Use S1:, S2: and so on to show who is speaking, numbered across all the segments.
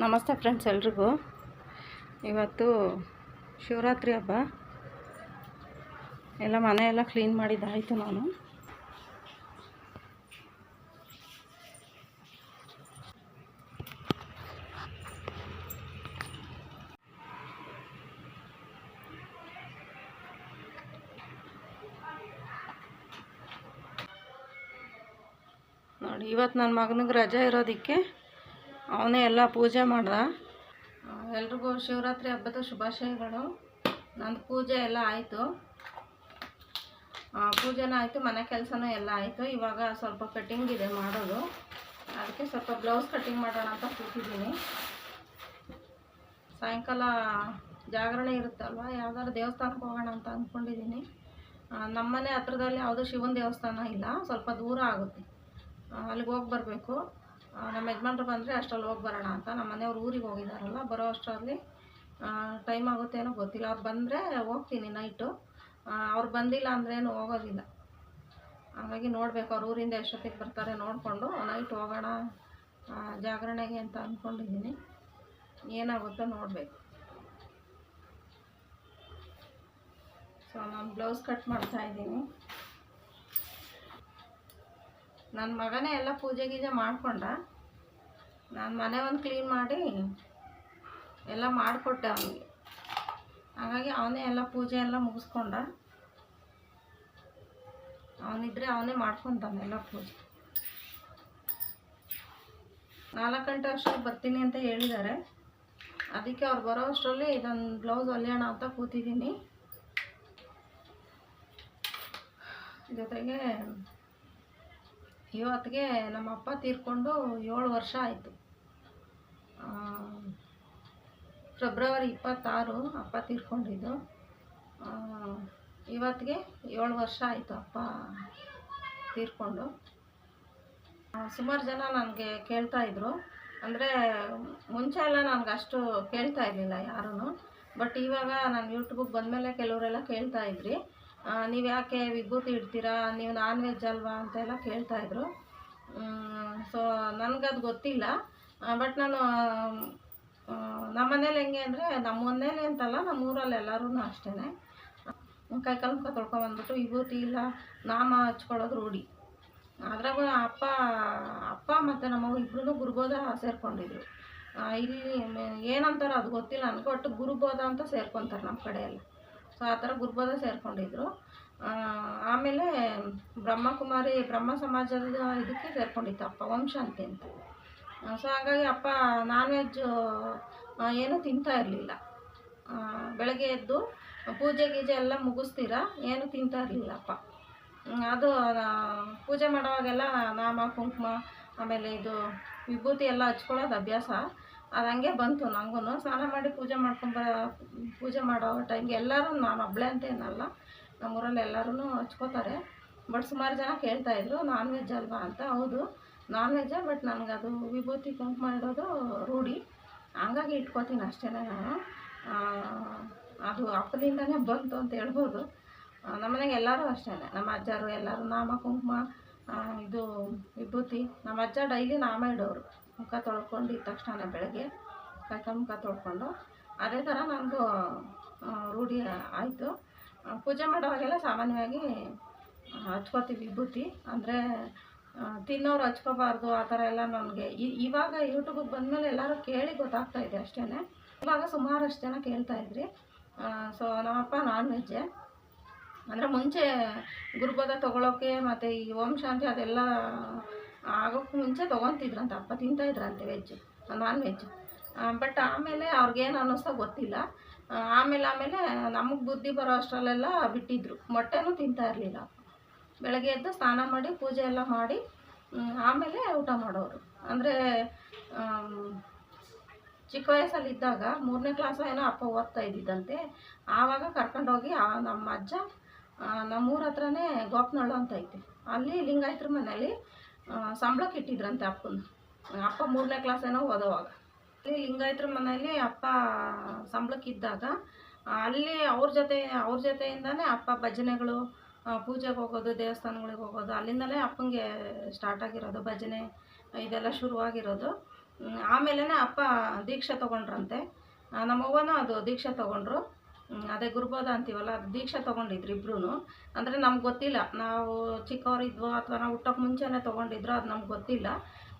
S1: ನಮಸ್ತೆ ಫ್ರೆಂಡ್ಸ್ ಎಲ್ರಿಗೂ. ಇವತ್ತು ಶಿವರಾತ್ರಿ ಹಬ್ಬ. ಎಲ್ಲ ಮನೆ ಎಲ್ಲ ಕ್ಲೀನ್ ಮಾಡಿದ್ದಾಯಿತು ನಾನು. ನೋಡಿ, ಇವತ್ತು ನನ್ನ ಮಗನಿಗೆ ರಜೆ ಇರೋದಕ್ಕೆ ಅವನೇ ಎಲ್ಲ ಪೂಜೆ ಮಾಡ್ದ. ಎಲ್ರಿಗೂ ಶಿವರಾತ್ರಿ ಹಬ್ಬದ ಶುಭಾಶಯಗಳು. ನಂದು ಪೂಜೆ ಎಲ್ಲ ಆಯಿತು. ಪೂಜೆನೂ ಆಯಿತು, ಮನೆ ಕೆಲಸನೂ ಎಲ್ಲ ಆಯಿತು. ಇವಾಗ ಸ್ವಲ್ಪ ಕಟ್ಟಿಂಗ್ ಇದೆ ಮಾಡೋದು. ಅದಕ್ಕೆ ಸ್ವಲ್ಪ ಬ್ಲೌಸ್ ಕಟ್ಟಿಂಗ್ ಮಾಡೋಣ ಅಂತ ಕೂತಿದ್ದೀನಿ. ಸಾಯಂಕಾಲ ಜಾಗರಣೆ ಇರುತ್ತಲ್ವ? ಯಾವ್ದಾದ್ರು ದೇವಸ್ಥಾನಕ್ಕೆ ಹೋಗೋಣ ಅಂತ ಅಂದ್ಕೊಂಡಿದ್ದೀನಿ. ನಮ್ಮನೆ ಹತ್ರದಲ್ಲಿ ಯಾವುದೂ ಶಿವನ ದೇವಸ್ಥಾನ ಇಲ್ಲ. ಸ್ವಲ್ಪ ದೂರ ಆಗುತ್ತೆ. ಅಲ್ಲಿಗೆ ಹೋಗಿ ಬರಬೇಕು. ನಮ್ಮ ಯಜಮಾನ್ರು ಬಂದರೆ ಅಷ್ಟರಲ್ಲಿ ಹೋಗಿ ಬರೋಣ ಅಂತ. ನಮ್ಮ ಮನೆಯವ್ರು ಊರಿಗೆ ಹೋಗಿದ್ದಾರಲ್ಲ ಬರೋ ಅಷ್ಟರಲ್ಲಿ ಟೈಮ್ ಆಗುತ್ತೆ ಏನೋ ಗೊತ್ತಿಲ್ಲ. ಅವ್ರು ಬಂದರೆ ಹೋಗ್ತೀನಿ ನೈಟು ಅವ್ರು ಬಂದಿಲ್ಲ ಅಂದ್ರೇನು ಹೋಗೋದಿಲ್ಲ. ಹಾಗಾಗಿ ನೋಡಬೇಕು, ಅವ್ರ ಊರಿಂದ ಎಷ್ಟೊತ್ತಿಗೆ ಬರ್ತಾರೆ ನೋಡಿಕೊಂಡು ನೈಟ್ ಹೋಗೋಣ ಜಾಗರಣೆಗೆ ಅಂತ ಅಂದ್ಕೊಂಡಿದ್ದೀನಿ ಏನಾಗುತ್ತೋ ನೋಡಬೇಕು. ಸೊ ನಾನು ಬ್ಲೌಸ್ ಕಟ್ ಮಾಡ್ತಾ ಇದ್ದೀನಿ. ನನ್ನ ಮಗನೇ ಎಲ್ಲ ಪೂಜೆ ಗೀಜೆ ಮಾಡಿಕೊಂಡ ನಾನು ಮನೆ ಒಂದು ಕ್ಲೀನ್ ಮಾಡಿ ಎಲ್ಲ ಮಾಡಿಕೊಟ್ಟೆ ಅವನಿಗೆ. ಹಾಗಾಗಿ ಅವನೇ ಎಲ್ಲ ಪೂಜೆ ಎಲ್ಲ ಮುಗಿಸ್ಕೊಂಡ ಅವನಿದ್ರೆ ಅವನೇ ಮಾಡ್ಕೊತಾನೆ ಎಲ್ಲ ಪೂಜೆ. ನಾಲ್ಕು ಗಂಟೆ ಅಷ್ಟೊತ್ತಿಗೆ ಬರ್ತೀನಿ ಅಂತ ಹೇಳಿದ್ದಾರೆ ಅದಕ್ಕೆ ಅವ್ರು ಬರೋ ಅಷ್ಟರಲ್ಲಿ ಇದೊಂದು ಬ್ಲೌಸ್ ಹೊಲಿಯೋಣ ಅಂತ ಕೂತಿದ್ದೀನಿ. ಜೊತೆಗೆ ಇವತ್ತಿಗೆ ನಮ್ಮ ಅಪ್ಪ ತೀರ್ಕೊಂಡು ಏಳು ವರ್ಷ ಆಯಿತು. ಫೆಬ್ರವರಿ ಇಪ್ಪತ್ತಾರು ಅಪ್ಪ ತೀರ್ಕೊಂಡಿದ್ದು. ಇವತ್ತಿಗೆ ಏಳು ವರ್ಷ ಆಯಿತು ಅಪ್ಪ ತೀರ್ಕೊಂಡು. ಸುಮಾರು ಜನ ನನಗೆ ಕೇಳ್ತಾ ಇದ್ರು. ಅಂದರೆ ಮುಂಚೆ ಎಲ್ಲ ನನಗೆ ಅಷ್ಟು ಕೇಳ್ತಾ ಇರಲಿಲ್ಲ ಯಾರೂ ಬಟ್ ಇವಾಗ ನಾನು ಯೂಟ್ಯೂಬಿಗೆ ಬಂದಮೇಲೆ ಕೆಲವರೆಲ್ಲ ಕೇಳ್ತಾ ಇದ್ರಿ. ನೀವು ಯಾಕೆ ವಿಭೂತಿ ಇಡ್ತೀರಾ? ನೀವು ನಾನ್ ವೆಜ್ ಅಲ್ವಾ ಅಂತೆಲ್ಲ ಕೇಳ್ತಾ ಇದ್ರು. ಸೊ ನನಗದು ಗೊತ್ತಿಲ್ಲ. ಬಟ್ ನಾನು ನಮ್ಮ ಮನೇಲಿ ಹೆಂಗೆ ಅಂದರೆ ನಮ್ಮ ಮನೇಲಿ ಅಂತಲ್ಲ ನಮ್ಮ ಊರಲ್ಲಿ ಎಲ್ಲರೂ ಅಷ್ಟೇ ಕೈ ಕಾಲು ಮುಖ ತೊಳ್ಕೊಂಬಂದ್ಬಿಟ್ಟು ವಿಭೂತಿ ಇಲ್ಲ, ನಾಮ ಹಚ್ಕೊಳ್ಳೋದು ರೂಢಿ. ಅದ್ರಾಗ ಅಪ್ಪ ಅಪ್ಪ ಮತ್ತು ನಮ್ಮವ್ವ ಇಬ್ಬರೂ ಗುರುಬೋಧ ಸೇರ್ಕೊಂಡಿದ್ರು. ಇಲ್ಲಿ ಏನಂತಾರೋ ಅದು ಗೊತ್ತಿಲ್ಲ ನನಗೆ ಒಟ್ಟು ಗುರುಬೋಧ ಅಂತ ಸೇರ್ಕೊತಾರೆ ನಮ್ಮ ಕಡೆ ಎಲ್ಲ ಸೊ ಆ ಥರ ಗುರುಬೋಧ ಸೇರ್ಕೊಂಡಿದ್ರು. ಆಮೇಲೆ ಬ್ರಹ್ಮಕುಮಾರಿ, ಬ್ರಹ್ಮ ಸಮಾಜದ ಇದಕ್ಕೆ ಸೇರ್ಕೊಂಡಿತ್ತು ಅಪ್ಪ, ವಂಶಾಂತಿ ಅಂತ. ಸೊ ಹಾಗಾಗಿ ಅಪ್ಪ ನಾನ್ ವೆಜ್ಜು ಏನೂ ತಿಂತಾ ಇರಲಿಲ್ಲ. ಬೆಳಗ್ಗೆ ಎದ್ದು ಪೂಜೆ ಗೀಜೆ ಎಲ್ಲ ಮುಗಿಸ್ತೀರ, ಏನು ತಿಂತಾ ಇರಲಿಲ್ಲ ಅಪ್ಪ. ಅದು ಪೂಜೆ ಮಾಡೋವಾಗೆಲ್ಲ ನಾಮ, ಕುಂಕುಮ, ಆಮೇಲೆ ಇದು ವಿಭೂತಿ ಎಲ್ಲ ಹಚ್ಕೊಳ್ಳೋದು ಅಭ್ಯಾಸ. ಅದು ಹಂಗೆ ಬಂತು ನನಗೂ ಸ್ನಾನ ಮಾಡಿ ಪೂಜೆ ಮಾಡ್ಕೊಂಬ ಪೂಜೆ ಮಾಡೋ ಟೈಮ್ಗೆ ಎಲ್ಲರೂ ನಾನು ಒಬ್ಬಳೆ ಅಂತ ಏನಲ್ಲ. ನಮ್ಮೂರಲ್ಲಿ ಎಲ್ಲರೂ ಹಚ್ಕೋತಾರೆ. ಬಟ್ ಸುಮಾರು ಜನ ಕೇಳ್ತಾಯಿದ್ರು ನಾನ್ ವೆಜ್ ಅಲ್ವಾ ಅಂತ. ಹೌದು ನಾನ್ ವೆಜ್ಜೇ ಬಟ್ ನನಗದು ವಿಭೂತಿ ಕುಂಕುಮ ಇಡೋದು ರೂಢಿ. ಹಂಗಾಗಿ ಇಟ್ಕೋತೀನಿ ಅಷ್ಟೇ ನಾನು. ಅದು ಅಪ್ಪದಿಂದನೇ ಬಂತು ಅಂತ ಹೇಳ್ಬೋದು. ನಮ್ಮ ನಮ್ಮನೆಗೆ ಎಲ್ಲರೂ ಅಷ್ಟೇ ನಮ್ಮ ಅಜ್ಜರು ಎಲ್ಲರೂ ನಾಮ ಕುಂಕುಮ ಇದು ವಿಭೂತಿ. ನಮ್ಮ ಅಜ್ಜ ಡೈಲಿ ನಾಮ ಇಡೋರು. ಮುಖ ತೊಳ್ಕೊಂಡು ಇದ್ದ ತಕ್ಷಣ ಬೆಳಗ್ಗೆ ಕೈಕಾಲು ಮುಖ ತೊಳ್ಕೊಂಡು ಅದೇ ಥರ ನನಗೂ ರೂಢಿ ಆಯಿತು. ಪೂಜೆ ಮಾಡೋವಾಗೆಲ್ಲ ಸಾಮಾನ್ಯವಾಗಿ ಹಚ್ಕೋತೀವಿ ವಿಭೂತಿ. ಅಂದರೆ ತಿನ್ನೋರು ಹಚ್ಕೋಬಾರ್ದು, ಆ ಥರ ಎಲ್ಲ ನನಗೆ ಇವಾಗ ಯೂಟ್ಯೂಬಿಗೆ ಬಂದಮೇಲೆ ಎಲ್ಲರೂ ಕೇಳಿ ಗೊತ್ತಾಗ್ತಾ ಇದೆ ಅಷ್ಟೇ ಇವಾಗ ಸುಮಾರಷ್ಟು ಜನ ಕೇಳ್ತಾ ಇದ್ರಿ. ಸೊ ನಮ್ಮಪ್ಪ ನಾನ್ ವೆಜ್ಜೆ ಅಂದರೆ ಮುಂಚೆ ಗುರುಪದ ತೊಗೊಳೋಕೆ ಮತ್ತು ಈ ಓಂ ಶಾಂತಿ ಅದೆಲ್ಲ ಆಗೋಕ್ಕೂ ಮುಂಚೆ ತೊಗೊತಿದ್ರಂತೆ, ಅಪ್ಪ ತಿಂತಾಯಿದ್ರಂತೆ ವೆಜ್ ನಾನ್ ವೆಜ್ ಬಟ್ ಆಮೇಲೆ ಅವ್ರಿಗೇನು ಅನ್ನಿಸ್ತೋ ಗೊತ್ತಿಲ್ಲ. ಆಮೇಲೆ ಆಮೇಲೆ ನಮಗೆ ಬುದ್ಧಿ ಬರೋ ಅಷ್ಟರಲ್ಲೆಲ್ಲ ಬಿಟ್ಟಿದ್ರು. ಮೊಟ್ಟೆನೂ ತಿಂತಾ ಇರಲಿಲ್ಲ. ಬೆಳಗ್ಗೆ ಎದ್ದು ಸ್ನಾನ ಮಾಡಿ, ಪೂಜೆ ಎಲ್ಲ ಮಾಡಿ ಆಮೇಲೆ ಊಟ ಮಾಡೋರು. ಅಂದರೆ ಚಿಕ್ಕ ವಯಸ್ಸಲ್ಲಿದ್ದಾಗ ಮೂರನೇ ಕ್ಲಾಸ್ ಏನೋ ಅಪ್ಪ ಓದ್ತಾ ಇದ್ದಿದ್ದಂತೆ. ಆವಾಗ ಕರ್ಕೊಂಡೋಗಿ ನಮ್ಮ ಅಜ್ಜ ನಮ್ಮ ನಮ್ಮೂರ ಹತ್ರನೇ ಗೋಪನಳ್ಳು ಅಂತ ಐತೆ. ಅಲ್ಲಿ ಲಿಂಗಾಯತ್ರ ಮನೇಲಿ ಸಂಬಳಕ್ಕೆ ಇಟ್ಟಿದ್ರಂತೆ ಅಪ್ಪನ. ಅಪ್ಪ ಮೂರನೇ ಕ್ಲಾಸ್ ಏನೋ ಓದೋವಾಗ. ಅಲ್ಲಿ ಲಿಂಗಾಯತ್ರ ಮನೆಯಲ್ಲಿ ಅಪ್ಪ ಸಂಬಳಕ್ಕಿದ್ದಾಗ ಅಲ್ಲಿ ಅವ್ರ ಜೊತೆ, ಅವ್ರ ಜೊತೆಯಿಂದನೇ ಅಪ್ಪ ಭಜನೆಗಳು ಪೂಜೆಗೆ ಹೋಗೋದು, ದೇವಸ್ಥಾನಗಳಿಗೆ ಹೋಗೋದು, ಅಲ್ಲಿಂದಲೇ ಅಪ್ಪಂಗೆ ಸ್ಟಾರ್ಟ್ ಆಗಿರೋದು, ಭಜನೆ ಇದೆಲ್ಲ ಶುರುವಾಗಿರೋದು. ಆಮೇಲೆ ಅಪ್ಪ ದೀಕ್ಷೆ ತೊಗೊಂಡ್ರಂತೆ. ನಮ್ಮವ್ವನೂ ಅದು ದೀಕ್ಷೆ ತೊಗೊಂಡ್ರು. ಅದೇ ಗುರುಬೋಧ ಅಂತೀವಲ್ಲ, ಅದು ದೀಕ್ಷೆ ತೊಗೊಂಡಿದ್ರು ಇಬ್ರೂ ಅಂದರೆ ನಮ್ಗೆ ಗೊತ್ತಿಲ್ಲ, ನಾವು ಚಿಕ್ಕವರಿದ್ವೋ ಅಥವಾ ನಾವು ಹುಟ್ಟೋಕೆ ಮುಂಚೆನೇ ತೊಗೊಂಡಿದ್ರು ಅದು ನಮ್ಗೆ ಗೊತ್ತಿಲ್ಲ.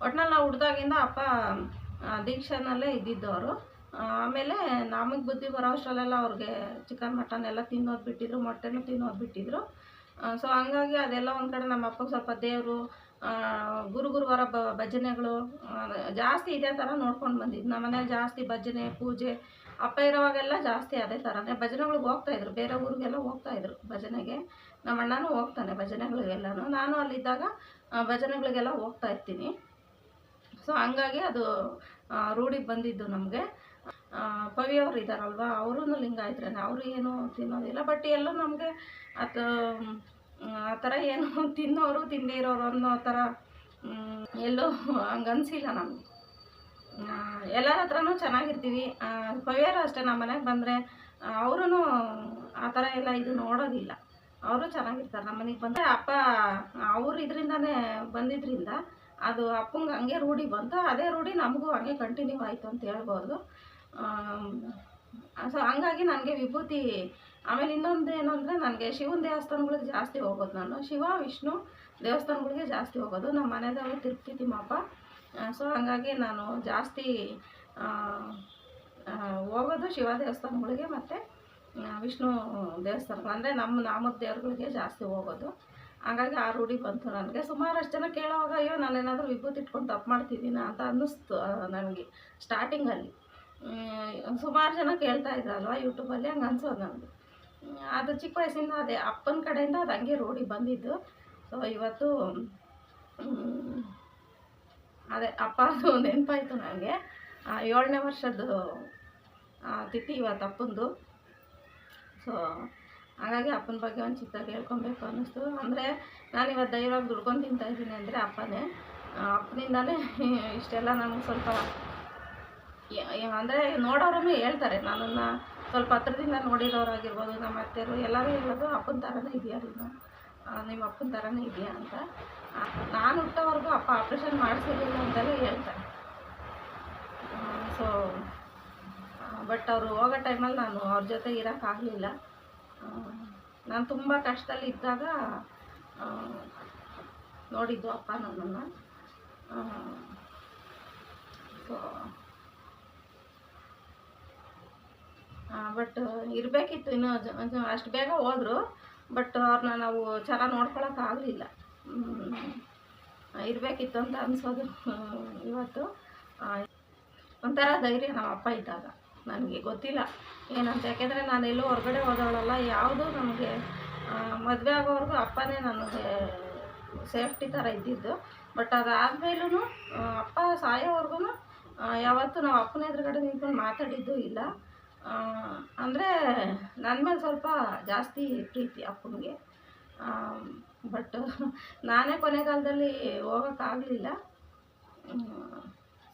S1: ಒಟ್ನಲ್ಲಿ ನಾವು ಹುಡ್ದಾಗಿಂದ ಅಪ್ಪ ದೀಕ್ಷೆನಲ್ಲೇ ಇದ್ದಿದ್ದವರು. ಆಮೇಲೆ ನಮಗೆ ಬುದ್ಧಿ ಬರೋ ಅಷ್ಟರಲ್ಲೆಲ್ಲ ಅವ್ರಿಗೆ ಚಿಕನ್, ಮಟನ್ ಎಲ್ಲ ತಿನ್ನೋದು ಬಿಟ್ಟಿದ್ರು, ಮೊಟ್ಟೆನೂ ತಿನ್ನೋದು ಬಿಟ್ಟಿದ್ರು. ಸೊ ಹಂಗಾಗಿ ಅದೆಲ್ಲ ಒಂದು ಕಡೆ ನಮ್ಮ ಅಪ್ಪಗೆ ಸ್ವಲ್ಪ ದೇವರು ಗುರು ಗುರುವಾರ ಭಜನೆಗಳು ಜಾಸ್ತಿ ಇದೇ ಥರ ನೋಡ್ಕೊಂಡು ಬಂದಿದ್ದು ನಮ್ಮ ಮನೇಲಿ ಜಾಸ್ತಿ ಭಜನೆ, ಪೂಜೆ ಅಪ್ಪ ಇರೋವಾಗೆಲ್ಲ ಜಾಸ್ತಿ ಅದೇ ಥರನೇ ಭಜನೆಗಳಿಗೆ ಹೋಗ್ತಾಯಿದ್ರು ಬೇರೆ ಊರಿಗೆಲ್ಲ ಹೋಗ್ತಾಯಿದ್ರು ಭಜನೆಗೆ. ನಮ್ಮ ಅಣ್ಣನೂ ಹೋಗ್ತಾನೆ ಭಜನೆಗಳಿಗೆಲ್ಲನೂ. ನಾನು ಅಲ್ಲಿದ್ದಾಗ ಭಜನೆಗಳಿಗೆಲ್ಲ ಹೋಗ್ತಾ ಇರ್ತೀನಿ. ಸೊ ಹಂಗಾಗಿ ಅದು ರೂಢಿಗೆ ಬಂದಿದ್ದು ನಮಗೆ. ಪವಿ ಅವ್ರು ಇದ್ದಾರಲ್ವ ಅವರೂ ಲಿಂಗಾಯತ್ರೇನೆ. ಅವರು ಏನು ತಿನ್ನೋದಿಲ್ಲ. ಬಟ್ ಎಲ್ಲ ನಮಗೆ ಅದು ಆ ಥರ ಏನು ತಿನ್ನೋರು ತಿಂದೇ ಇರೋರು ಅನ್ನೋ ಥರ ಎಲ್ಲೂ ಹಂಗೆ ಅನಿಸಿಲ್ಲ ನಮಗೆ. ಎಲ್ಲರ ಹತ್ರನೂ ಚೆನ್ನಾಗಿರ್ತೀವಿ. ಪವಿಯರು ಅಷ್ಟೇ ನಮ್ಮ ಮನೆಗೆ ಬಂದರೆ ಅವರೂ ಆ ಥರ ಎಲ್ಲ ಇದು ನೋಡೋದಿಲ್ಲ. ಅವರು ಚೆನ್ನಾಗಿರ್ತಾರೆ. ನಮ್ಮ ಮನೆಗೆ ಬಂದರೆ ಅಪ್ಪ, ಅವ್ರು ಇದರಿಂದನೇ ಬಂದಿದ್ದರಿಂದ ಅದು ಅಪ್ಪಂಗೆ ಹಂಗೆ ರೂಢಿ ಬಂತು. ಅದೇ ರೂಢಿ ನಮಗೂ ಹಂಗೆ ಕಂಟಿನ್ಯೂ ಆಯಿತು ಅಂತ ಹೇಳ್ಬೋದು. ಸೊ ಹಂಗಾಗಿ ನನಗೆ ವಿಭೂತಿ, ಆಮೇಲೆ ಇನ್ನೊಂದು ಏನು ಅಂದರೆ ನನಗೆ ಶಿವನ ದೇವಸ್ಥಾನಗಳಿಗೆ ಜಾಸ್ತಿ ಹೋಗೋದು ನಾನು. ಶಿವ, ವಿಷ್ಣು ದೇವಸ್ಥಾನಗಳಿಗೆ ಜಾಸ್ತಿ ಹೋಗೋದು. ನಮ್ಮ ಮನೆಯವರು ತಿರುಪ್ತಿ ತಿಮ್ಮಪ್ಪ ಸೊ ಹಂಗಾಗಿ ನಾನು ಜಾಸ್ತಿ ಹೋಗೋದು ಶಿವ ದೇವಸ್ಥಾನಗಳಿಗೆ ಮತ್ತು ವಿಷ್ಣು ದೇವಸ್ಥಾನಗಳು ಅಂದರೆ ನಮ್ಮ ನಾಮದ ದೇವ್ರುಗಳಿಗೆ ಜಾಸ್ತಿ ಹೋಗೋದು. ಹಾಗಾಗಿ ಆ ರೂಢಿ ಬಂತು ನನಗೆ. ಸುಮಾರಷ್ಟು ಜನ ಕೇಳೋವಾಗ, ಅಯ್ಯೋ, ನಾನೇನಾದರೂ ವಿಭೂತಿ ಇಟ್ಕೊಂಡು ತಪ್ಪು ಮಾಡ್ತಿದ್ದೀನ ಅಂತ ಅನ್ನಿಸ್ತು ನನಗೆ ಸ್ಟಾರ್ಟಿಂಗಲ್ಲಿ ಸುಮಾರು ಜನ ಕೇಳ್ತಾ ಇದ್ರಲ್ವ ಯೂಟ್ಯೂಬಲ್ಲಿ, ಹಂಗೆ ಅನ್ಸೋದು ನನಗೆ. ಅದು ಚಿಕ್ಕ ವಯಸ್ಸಿಂದ ಅದೇ ಅಪ್ಪನ ಕಡೆಯಿಂದ ಅದು ಹಂಗೆ ರೂಢಿ ಬಂದಿದ್ದು. ಸೊ ಇವತ್ತು ಅದೇ ಅಪ್ಪ ಅದು ನೆನಪಾಯಿತು ನನಗೆ ಏಳನೇ ವರ್ಷದ್ದು ತಿಥಿ ಇವತ್ತು ಅಪ್ಪಂದು. ಸೊ ಹಾಗಾಗಿ ಅಪ್ಪನ ಬಗ್ಗೆ ಒಂದು ಚಿತ್ರ ಹೇಳ್ಕೊಬೇಕು ಅನ್ನಿಸ್ತು. ಅಂದರೆ ನಾನು ಇವತ್ತು ಧೈರ್ಯವಾಗಿ ದುಡ್ಕೊಂಡು ತಿಂತಾ ಇದ್ದೀನಿ ಅಂದರೆ ಅಪ್ಪನೇ. ಅಪ್ಪನಿಂದಲೇ ಇಷ್ಟೆಲ್ಲ ನನಗೆ ಸ್ವಲ್ಪ ಅಂದರೆ ನೋಡೋರೂ ಹೇಳ್ತಾರೆ. ನನ್ನನ್ನು ಸ್ವಲ್ಪ ಹತ್ರದಿಂದ ನೋಡಿರೋರಾಗಿರ್ಬೋದು, ನಮ್ಮ ಅತ್ತೆಯರು ಎಲ್ಲರೂ ಹೇಳೋದು ಅಪ್ಪನ ಥರನೇ ಇದೆಯಾ ನೀನು. ನಿಮ್ಮ ಅಪ್ಪನ ಥರನೇ ಇದೆಯಾ ಅಂತ. ನಾನು ಹುಟ್ಟೋವರೆಗೂ ಅಪ್ಪ ಆಪ್ರೇಷನ್ ಮಾಡಿಸಿರಲಿಲ್ಲ ಅಂತಲೇ ಹೇಳ್ತಾರೆ. ಸೊ ಬಟ್ ಅವರು ಹೋಗೋ ಟೈಮಲ್ಲಿ ನಾನು ಅವ್ರ ಜೊತೆ ಇರೋಕ್ಕಾಗಲಿಲ್ಲ ನಾನು ತುಂಬ ಕಷ್ಟದಲ್ಲಿ ಇದ್ದಾಗ ನೋಡಿದ್ದು ಅಪ್ಪ ನನ್ನನ್ನು. ಸೊ ಬಟ್ ಇರಬೇಕಿತ್ತು ಇನ್ನೂ ಅಷ್ಟು ಬೇಗ ಹೋದರು. ಬಟ್ ಅವ್ರನ್ನ ನಾವು ಚೆನ್ನಾಗಿ ನೋಡ್ಕೊಳಕ್ಕಾಗಲಿಲ್ಲ ಇರಬೇಕಿತ್ತು ಅಂತ ಅನಿಸೋದು. ಇವತ್ತು ಒಂಥರ ಧೈರ್ಯ ನಮ್ಮ ಅಪ್ಪ ಇದ್ದಾಗ. ನನಗೆ ಗೊತ್ತಿಲ್ಲ ಏನಂತ. ಯಾಕೆಂದರೆ ನಾನು ಎಲ್ಲೂ ಹೊರಗಡೆ ಹೋದವಳಲ್ಲ. ಯಾವುದೂ ನಮಗೆ ಮದುವೆ ಆಗೋವರೆಗೂ ಅಪ್ಪನೇ ನನಗೆ ಸೇಫ್ಟಿ ಥರ ಇದ್ದಿದ್ದು. ಬಟ್ ಅದಾದಮೇಲೂ ಅಪ್ಪ ಸಾಯೋವರೆಗೂ ಯಾವತ್ತೂ ನಾವು ಅಪ್ಪನ ಎದುರುಗಡೆ ನಿಂತ್ಕೊಂಡು ಮಾತಾಡಿದ್ದು ಇಲ್ಲ. ಅಂದರೆ ನನ್ನ ಮೇಲೆ ಸ್ವಲ್ಪ ಜಾಸ್ತಿ ಪ್ರೀತಿ ಅಪ್ಪನಿಗೆ. ಬಟ್ ನಾನೇ ಕೊನೆಗಾಲದಲ್ಲಿ ಹೋಗೋಕ್ಕಾಗಲಿಲ್ಲ.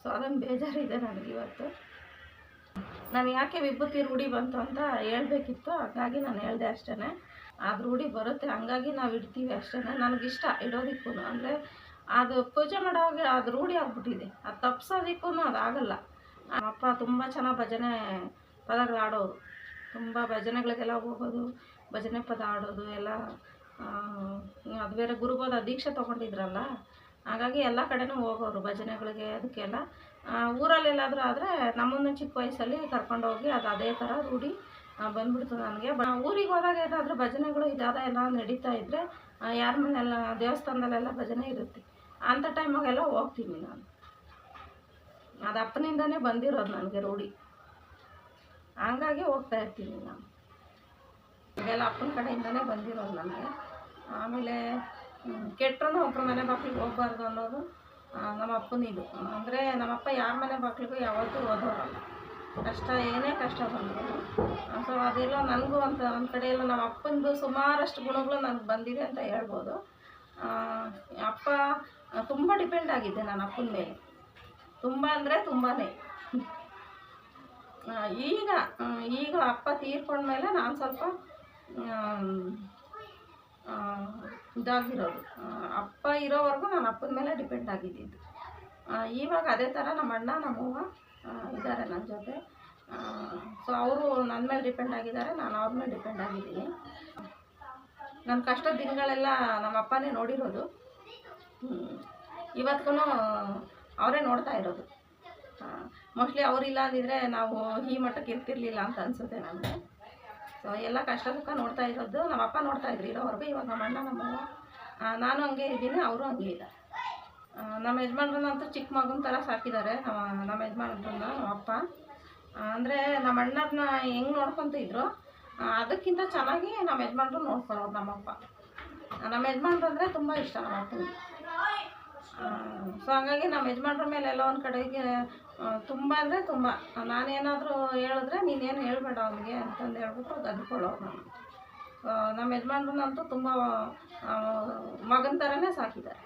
S1: ಸೊ ಅದೊಂದು ಬೇಜಾರಿದೆ ನನಗೆ ಇವತ್ತು. ನಾನು ಯಾಕೆ ವಿಭೂತಿ ರೂಢಿ ಬಂತು ಅಂತ ಹೇಳ್ಬೇಕಿತ್ತು, ಹಾಗಾಗಿ ನಾನು ಹೇಳಿದೆ ಅಷ್ಟೇ ಅದು ರೂಢಿ ಬರುತ್ತೆ, ಹಂಗಾಗಿ ನಾವು ಇಡ್ತೀವಿ ಅಷ್ಟೇ ನನಗಿಷ್ಟ ಇಡೋದಕ್ಕೂ ಅಂದರೆ ಅದು ಪೂಜೆ ಮಾಡೋವಾಗ ಅದು ರೂಢಿ ಆಗ್ಬಿಟ್ಟಿದೆ. ಅದು ತಪ್ಸೋದಕ್ಕೂ ಅದಾಗಲ್ಲ ಅಪ್ಪ ತುಂಬ ಚೆನ್ನಾಗಿ ಭಜನೆ ಪದಗಳು ಆಡೋರು ತುಂಬ ಭಜನೆಗಳಿಗೆಲ್ಲ ಹೋಗೋದು, ಭಜನೆ ಪದ ಆಡೋದು, ಎಲ್ಲ ಅದು ಬೇರೆ ಗುರುಬೋಧ ದೀಕ್ಷೆ ತೊಗೊಂಡಿದ್ರಲ್ಲ, ಹಾಗಾಗಿ ಎಲ್ಲ ಕಡೆನೂ ಹೋಗೋರು ಭಜನೆಗಳಿಗೆ ಅದಕ್ಕೆಲ್ಲ. ಊರಲ್ಲಿ ಊರಲ್ಲೆಲ್ಲಾದರೂ ಆದರೆ ನಮ್ಮನ್ನು ಚಿಕ್ಕ ವಯಸ್ಸಲ್ಲಿ ಕರ್ಕೊಂಡೋಗಿ ಅದು ಅದೇ ಥರ ರೂಢಿ ಬಂದ್ಬಿಡ್ತು ನನಗೆ. ಬ ಊರಿಗೆ ಹೋದಾಗ ಏನಾದರೂ ಭಜನೆಗಳು ಇದಾದ ಎಲ್ಲ ನಡೀತಾ ಇದ್ದರೆ ಯಾರ ಮನೆಯೆಲ್ಲ, ದೇವಸ್ಥಾನದಲ್ಲೆಲ್ಲ ಭಜನೆ ಇರುತ್ತೆ. ಅಂಥ ಟೈಮಾಗೆಲ್ಲ ಹೋಗ್ತೀನಿ ನಾನು. ಅದು ಅಪ್ಪನಿಂದನೇ ಬಂದಿರೋದು ನನಗೆ ರೂಢಿ. ಹಂಗಾಗಿ ಹೋಗ್ತಾ ಇರ್ತೀನಿ ನಾನು. ಇದೆಲ್ಲ ಅಪ್ಪನ ಕಡೆಯಿಂದನೇ ಬಂದಿರೋದು ನನಗೆ. ಆಮೇಲೆ ಕೆಟ್ಟರೂ ಒಬ್ಬರು ಮನೆ ಬಾಗಿಲಿಗೆ ಹೋಗ್ಬಾರ್ದು ಅನ್ನೋದು ನಮ್ಮಪ್ಪನ ಇದು. ಅಂದರೆ ನಮ್ಮಪ್ಪ ಯಾರ ಮನೆ ಬಾಗಿಲಿಗೂ ಯಾವತ್ತೂ ಓದೋರಲ್ಲ ಕಷ್ಟ, ಏನೇ ಕಷ್ಟ ಬಂದರು. ಸೊ ಅದೆಲ್ಲ ನನಗೂ ಅಂತ ಒಂದು ಕಡೆ ಎಲ್ಲ ನಮ್ಮ ಅಪ್ಪಂದು ಸುಮಾರಷ್ಟು ಗುಣಗಳು ನನಗೆ ಬಂದಿದೆ ಅಂತ ಹೇಳ್ಬೋದು. ಅಪ್ಪ, ತುಂಬ ಡಿಪೆಂಡ್ ಆಗಿದ್ದೆ ನನ್ನ ಅಪ್ಪನ ಮೇಲೆ. ತುಂಬ ಅಂದರೆ ತುಂಬಾ ಈಗ ಈಗ ಅಪ್ಪ ತೀರ್ಕೊಂಡ್ಮೇಲೆ ನಾನು ಸ್ವಲ್ಪ ಇದಾಗಿರೋದು. ಅಪ್ಪ ಇರೋವರೆಗೂ ನಾನು ಅಪ್ಪನ ಮೇಲೆ ಡಿಪೆಂಡ್ ಆಗಿದ್ದಿದ್ದು ಇವಾಗ ಅದೇ ಥರ ನಮ್ಮ ಅಣ್ಣ ನಮ್ಮವ್ವ ಇದ್ದಾರೆ ನನ್ನ ಜೊತೆ. ಸೊ ಅವರು ನನ್ನ ಮೇಲೆ ಡಿಪೆಂಡ್ ಆಗಿದ್ದಾರೆ, ನಾನು ಅವ್ರ ಮೇಲೆ ಡಿಪೆಂಡ್ ಆಗಿದ್ದೀನಿ. ನನ್ನ ಕಷ್ಟ ದಿನಗಳೆಲ್ಲ ನಮ್ಮ ಅಪ್ಪನೇ ನೋಡಿರೋದು. ಇವತ್ತಿಗೂ ಅವರೇ ನೋಡ್ತಾ ಇರೋದು. ಮೋಸ್ಟ್ಲಿ ಅವರಿಲ್ಲ ಅಂದಿದ್ರೆ ನಾವು ಈ ಮಟ್ಟಕ್ಕೆ ಇರ್ತಿರ್ಲಿಲ್ಲ ಅಂತ ಅನ್ಸುತ್ತೆ ನನಗೆ ಸೊ ಎಲ್ಲ ಕಷ್ಟ ಸುಖ ನೋಡ್ತಾ ಇರೋದು. ನಮ್ಮ ಅಪ್ಪ ನೋಡ್ತಾ ಇದ್ರು ಇರೋವರೆಗೂ. ಇವಾಗ ನಮ್ಮ ಅಣ್ಣ ನಮ್ಮವ್ವ ನಾನು ಹಂಗೆ ಇದ್ದೀನಿ ಅವರು ಹಂಗೆ ಆ, ನಮ್ಮ ಯಜಮಾನ್ರನ್ನಂತೂ ಚಿಕ್ಕ ಮಗನ ಥರ ಸಾಕಿದ್ದಾರೆ. ನಮ್ಮ ನಮ್ಮ ಯಜಮಾನ್ರನ್ನ ನಮ್ಮ ಅಪ್ಪ. ಅಂದರೆ ನಮ್ಮ ಅಣ್ಣರನ್ನ ಹೆಂಗೆ ನೋಡ್ಕೊತಿದ್ರು ಅದಕ್ಕಿಂತ ಚೆನ್ನಾಗಿ ನಮ್ಮ ಯಜಮಾನ್ರು ನೋಡ್ಕೊಳ್ಳೋರು ನಮ್ಮಪ್ಪ ನಮ್ಮ ಯಜಮಾನ್ರು ಅಂದರೆ ತುಂಬ ಇಷ್ಟ ನಮ್ಮ ಅಪ್ಪನಿಗೆ. ಸೊ ಹಾಗಾಗಿ ನಮ್ಮ ಯಜಮಾನ್ರ ಮೇಲೆ ಎಲ್ಲ ಒಂದು ಕಡೆಗೆ ತುಂಬ ಅಂದರೆ ತುಂಬ. ನಾನೇನಾದರೂ ಹೇಳಿದ್ರೆ ನೀನೇನು ಹೇಳ್ಬೇಡ ಅವನಿಗೆ ಅಂತಂದು ಹೇಳ್ಬಿಟ್ಟು ಗದ್ಕೊಳ್ಳೋರು ನಾನು ನಮ್ಮ ಯಜಮಾನ್ರನ್ನಂತೂ ತುಂಬ ಮಗನ ಥರನೇ ಸಾಕಿದ್ದಾರೆ.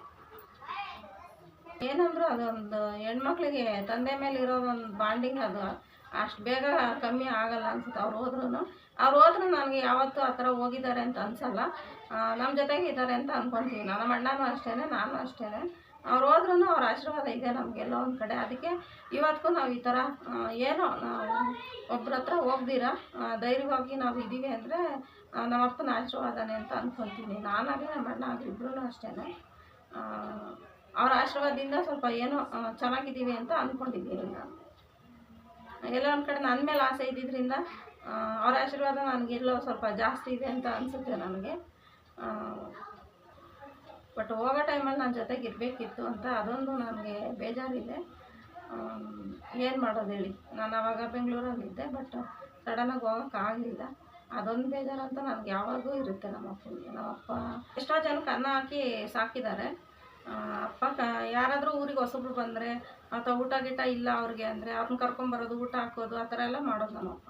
S1: ಏನಂದರೂ ಅದೊಂದು ಹೆಣ್ಮಕ್ಳಿಗೆ ತಂದೆ ಮೇಲೆ ಇರೋ ಒಂದು ಬಾಂಡಿಂಗ್ ಅದು. ಅಷ್ಟು ಬೇಗ ಕಮ್ಮಿ ಆಗಲ್ಲ ಅನ್ಸುತ್ತೆ. ಅವ್ರು ಹೋದ್ರೂ ಅವ್ರು ಹೋದ್ರೂ ನನಗೆ ಯಾವತ್ತೂ ಆ ಥರ ಹೋಗಿದ್ದಾರೆ ಅಂತ ಅನ್ಸಲ್ಲ. ನಮ್ಮ ಜೊತೆಗೆ ಇದ್ದಾರೆ ಅಂತ ಅಂದ್ಕೊಳ್ತೀವಿ ನಮ್ಮ ಅಣ್ಣನೂ ಅಷ್ಟೇ ನಾನು ಅಷ್ಟೇ ಅವ್ರು ಹೋದ್ರೂ ಅವ್ರ ಆಶೀರ್ವಾದ ಇದೆ ನಮಗೆಲ್ಲ ಒಂದು ಕಡೆ. ಅದಕ್ಕೆ ಇವತ್ತಿಗೂ ನಾವು ಈ ಥರ ಏನೋ ಒಬ್ಬರ ಒಬ್ರ ಹತ್ರ ಹೋಗ್ದಿರ ಧೈರ್ಯವಾಗಿ ನಾವು ಇದ್ದೀವಿ ಅಂದರೆ ನಮ್ಮ ಅಪ್ಪನ ಆಶೀರ್ವಾದನೇ ಅಂತ ಅಂದ್ಕೊಳ್ತೀನಿ ನಾನಾಗಲಿ ನಮ್ಮ ಅಣ್ಣ ಆಗಲಿ ಇಬ್ಬರೂ ಅಷ್ಟೇ ಅವ್ರ ಆಶೀರ್ವಾದದಿಂದ ಸ್ವಲ್ಪ ಏನೋ ಚೆನ್ನಾಗಿದ್ದೀವಿ ಅಂತ ಅಂದ್ಕೊಂಡಿದ್ದೀನಿ ನಾನು ಎಲ್ಲ ಒಂದು ಕಡೆ ನನ್ನ ಮೇಲೆ ಆಸೆ ಇದ್ದಿದ್ದರಿಂದ ಅವ್ರ ಆಶೀರ್ವಾದ ನನಗೆಲ್ಲೋ ಸ್ವಲ್ಪ ಜಾಸ್ತಿ ಇದೆ ಅಂತ ಅನಿಸುತ್ತೆ ನನಗೆ. ಬಟ್ ಹೋಗೋ ಟೈಮಲ್ಲಿ ನನ್ನ ಜೊತೆಗೆ ಇರಬೇಕಿತ್ತು ಅಂತ ಅದೊಂದು ನನಗೆ ಬೇಜಾರಿದೆ. ಏನು ಮಾಡೋದು ಹೇಳಿ? ನಾನು ಆವಾಗ ಬೆಂಗಳೂರಲ್ಲಿದ್ದೆ ಬಟ್ ಸಡನ್ನಾಗಿ ಹೋಗೋಕ್ಕಾಗಲಿಲ್ಲ ಅದೊಂದು ಬೇಜಾರಂತ ನನಗೆ ಯಾವಾಗೂ ಇರುತ್ತೆ ನಮ್ಮ ಅಪ್ಪನಿಗೆ ನಮ್ಮ ಅಪ್ಪ ಎಷ್ಟೋ ಜನಕ್ಕೆ ಅನ್ನ ಹಾಕಿ ಸಾಕಿದ್ದಾರೆ. ಅಪ್ಪ ಕ, ಯಾರಾದರೂ ಊರಿಗೆ ಹೊಸಬ್ರು ಬಂದರೆ ಅಥವಾ ಊಟ ಗೀಟ ಇಲ್ಲ ಅವ್ರಿಗೆ ಅಂದರೆ ಅವ್ರನ್ನ ಕರ್ಕೊಂಬರೋದು ಊಟ ಹಾಕೋದು, ಆ ಥರ ಎಲ್ಲ ಮಾಡೋದು ನಮ್ಮಪ್ಪ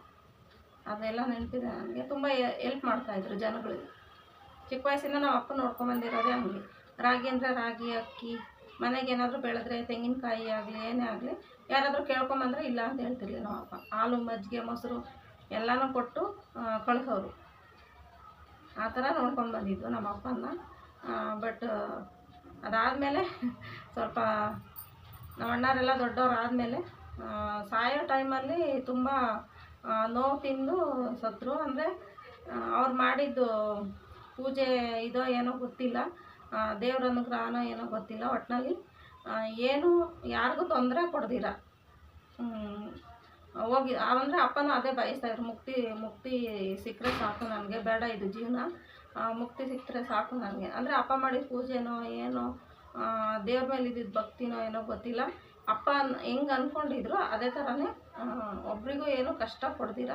S1: ಅದೆಲ್ಲ ನೆನಪಿದೆ ನನಗೆ. ತುಂಬ ಎಲ್ಪ್ ಮಾಡ್ತಾಯಿದ್ರು ಜನಗಳಿಗೆ. ಚಿಕ್ಕ ವಯಸ್ಸಿಂದ ನಮ್ಮ ಅಪ್ಪ ನೋಡ್ಕೊಂಬಂದಿರೋದೇ ಹಂಗೆ. ರಾಗಿ ಅಂದರೆ ರಾಗಿ, ಅಕ್ಕಿ, ಮನೆಗೆ ಏನಾದರೂ ಬೆಳೆದ್ರೆ ತೆಂಗಿನಕಾಯಿ ಆಗಲಿ, ಏನೇ ಆಗಲಿ, ಯಾರಾದರೂ ಕೇಳ್ಕೊಂಬಂದ್ರೆ ಇಲ್ಲ ಅಂತ ಹೇಳ್ತಿರ್ಲಿಲ್ಲ ನಮ್ಮ ಅಪ್ಪ. ಹಾಲು, ಮಜ್ಜಿಗೆ, ಮೊಸರು ಎಲ್ಲನೂ ಕೊಟ್ಟು ಕಳಿಸೋರು. ಆ ಥರ ನೋಡ್ಕೊಂಡು ಬಂದಿದ್ದು ನಮ್ಮ ಅಪ್ಪನ ಬಟ್ ಅದಾದಮೇಲೆ ಸ್ವಲ್ಪ ನಮ್ಮ ಅಣ್ಣಾರೆಲ್ಲ ದೊಡ್ಡವ್ರು ಆದಮೇಲೆ ಸಾಯೋ ಟೈಮಲ್ಲಿ ತುಂಬ ನೋವು ತಿಂದು ಸತ್ರು. ಅಂದರೆ ಅವ್ರು ಮಾಡಿದ್ದು ಪೂಜೆ ಇದೋ ಏನೋ ಗೊತ್ತಿಲ್ಲ. ದೇವ್ರ ಅನುಗ್ರಹನೋ ಏನೋ ಗೊತ್ತಿಲ್ಲ. ಒಟ್ಟಿನಲ್ಲಿ ಏನು ಯಾರಿಗೂ ತೊಂದರೆ ಕೊಡ್ದಿರ ಹೋಗಿ ಅಂದರೆ ಅಪ್ಪನೂ ಅದೇ ಬಯಸ್ತಾಯಿದ್ರು ಮುಕ್ತಿ ಮುಕ್ತಿ ಸಿಕ್ಕರೆ ಸಾಕು ನನಗೆ. ಬೇಡ ಇದು ಜೀವನ. ಮುಕ್ತಿ ಸಿಕ್ಕರೆ ಸಾಕು ನನಗೆ. ಅಂದರೆ ಅಪ್ಪ ಮಾಡಿದ ಪೂಜೆನೋ ಏನೋ ದೇವ್ರ ಮೇಲೆ ಇದ್ದಿದ್ದ ಭಕ್ತಿನೋ ಏನೋ ಗೊತ್ತಿಲ್ಲ. ಅಪ್ಪ ಹೆಂಗೆ ಅಂದ್ಕೊಂಡಿದ್ರು ಅದೇ ಥರನೇ ಒಬ್ಬರಿಗೂ ಏನೂ ಕಷ್ಟ ಕೊಡ್ದಿರ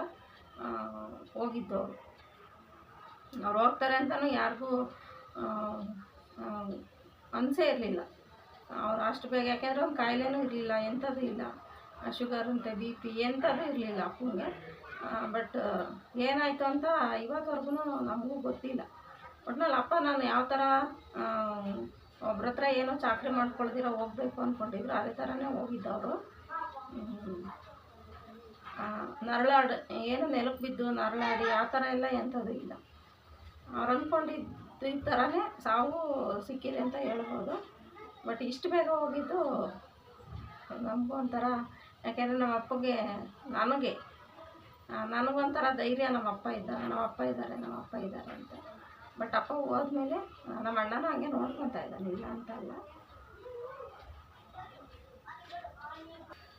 S1: ಹೋಗಿದ್ದು ಹೋಗಿದ್ದು ಅವರು ಹೋಗ್ತಾರೆ ಅಂತಲೂ ಯಾರಿಗೂ ಅನಿಸೇ ಇರಲಿಲ್ಲ. ಅವ್ರು ಅಷ್ಟು ಬೇಗ, ಯಾಕೆಂದ್ರೆ ಅವ್ನು ಕಾಯಿಲೆನೂ ಇರಲಿಲ್ಲ, ಎಂಥದ್ದು ಇಲ್ಲ. ಶುಗರ್ ಅಂತೆ ಬಿ ಪಿ, ಎಂಥದ್ದು ಇರಲಿಲ್ಲ ಅಪ್ಪನಿಗೆ ಬಟ್, ಏನಾಯಿತು ಅಂತ ಇವತ್ತವರೆಗೂ ನಮಗೂ ಗೊತ್ತಿಲ್ಲ. ಒಟ್ನಲ್ಲಿ ಅಪ್ಪ ನಾನು ಯಾವ ಥರ ಒಬ್ರ ಹತ್ರ ಏನೋ ಚಾಕ್ರಿ ಮಾಡ್ಕೊಳ್ದಿರ ಹೋಗ್ಬೇಕು ಅಂದ್ಕೊಂಡಿದ್ರು ಅದೇ ಥರನೇ ಹೋಗಿದ್ದವರು ನರಳಾಡು, ಏನು ನೆಲಕ್ಕೆ ಬಿದ್ದು ನರಳಾಡಿ, ಆ ಥರ ಎಲ್ಲ ಎಂಥದ್ದು ಇಲ್ಲ. ಅವ್ರು ಅಂದ್ಕೊಂಡಿದ್ದು ಥರನೇ ಸಾವು ಸಿಕ್ಕಿದೆ ಅಂತ ಹೇಳ್ಬೋದು. ಬಟ್ ಇಷ್ಟು ಬೇಗ ಹೋಗಿದ್ದು ನಮಗೂ ಒಂಥರ, ಯಾಕೆಂದರೆ ನಮ್ಮ ಅಪ್ಪಗೆ ನನಗೆ ನನಗೊಂಥರ ಧೈರ್ಯ ನಮ್ಮ ಅಪ್ಪ ಇದ್ದ ನಮ್ಮ ಅಪ್ಪ ಇದ್ದಾರೆ, ನಮ್ಮ ಅಪ್ಪ ಇದ್ದಾರೆ ಅಂತ. ಬಟ್ ಅಪ್ಪ ಹೋದ್ಮೇಲೆ ನಮ್ಮ ಅಣ್ಣನೂ ಹಂಗೆ ನೋಡ್ಕೊತಾ ಇದ್ದಾನೆ, ಇಲ್ಲ ಅಂತ ಅಲ್ಲ.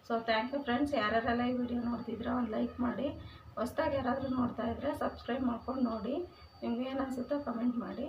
S1: ಸೊ ಥ್ಯಾಂಕ್ ಯು ಫ್ರೆಂಡ್ಸ್ ಯಾರ್ಯಾರೆಲ್ಲ ಈ ವಿಡಿಯೋ ನೋಡ್ತಿದ್ರೆ ಒಂದು ಲೈಕ್ ಮಾಡಿ. ಹೊಸ್ದಾಗಿ ಯಾರಾದರೂ ನೋಡ್ತಾ ಇದ್ದರೆ ಸಬ್ಸ್ಕ್ರೈಬ್ ಮಾಡ್ಕೊಂಡು ನೋಡಿ. ನಿಮ್ಗೆ ಏನು ಅನಿಸುತ್ತೋ ಕಮೆಂಟ್ ಮಾಡಿ.